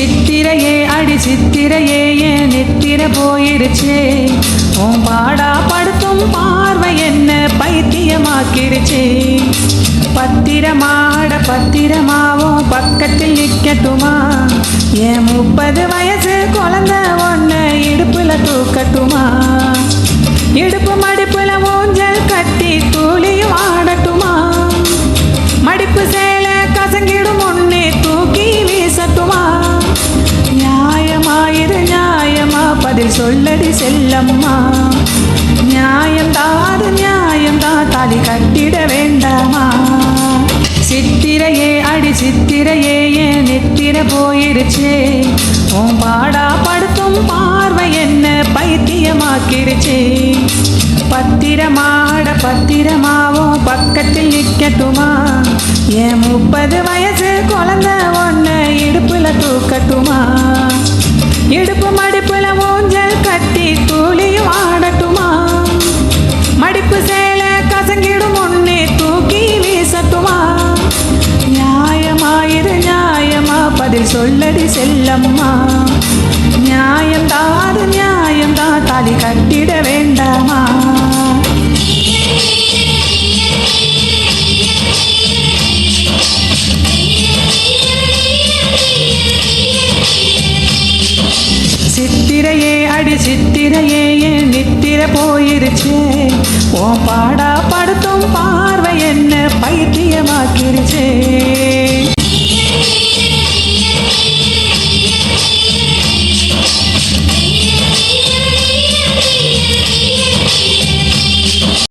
சித்திரையே அடி சித்திரையே என் நித்திர போயிருச்சே? உன் பாடா படுத்தும் பார்வை என்ன பைத்தியமாக்கிருச்சே? பத்திரமாட பத்திரமாவும் பக்கத்தில் நிற்கட்டுமா என் முப்பது வயசு குழந்த ஒன்று இடுப்புல தூக்கட்டுமா? இடுப்பு மடிப்புல ஊஞ்சல் கட்டி தூளியும் சொல்லடி செல்லம்மா. நியாயம் தாது நியாயம் தாலி கட்டிட வேண்டாமா? சித்திரையே அடி சித்திரையே ஏன் நித்திர போயிருச்சே? உன் பாடா படுத்தும் பார்வை என்ன பைத்தியமாக்கிருச்சே பத்திரமாட பத்திரமாவும் பக்கத்தில் நிற்கட்டுமா என் முப்பது வயசு குழந்த ஒன்று இடுப்புல தூக்கட்டுமா? இடுப்பு மடி நியாயமா பதில் சொல்லடி செல்லம்மா நியாயம் தாது நியாயம் தான் தாலி கட்டிட வேண்டாமா சித்திரையே அடி சித்திரையே என் நித்திர போயிருச்சே உன் பாடா படுத்தும் பா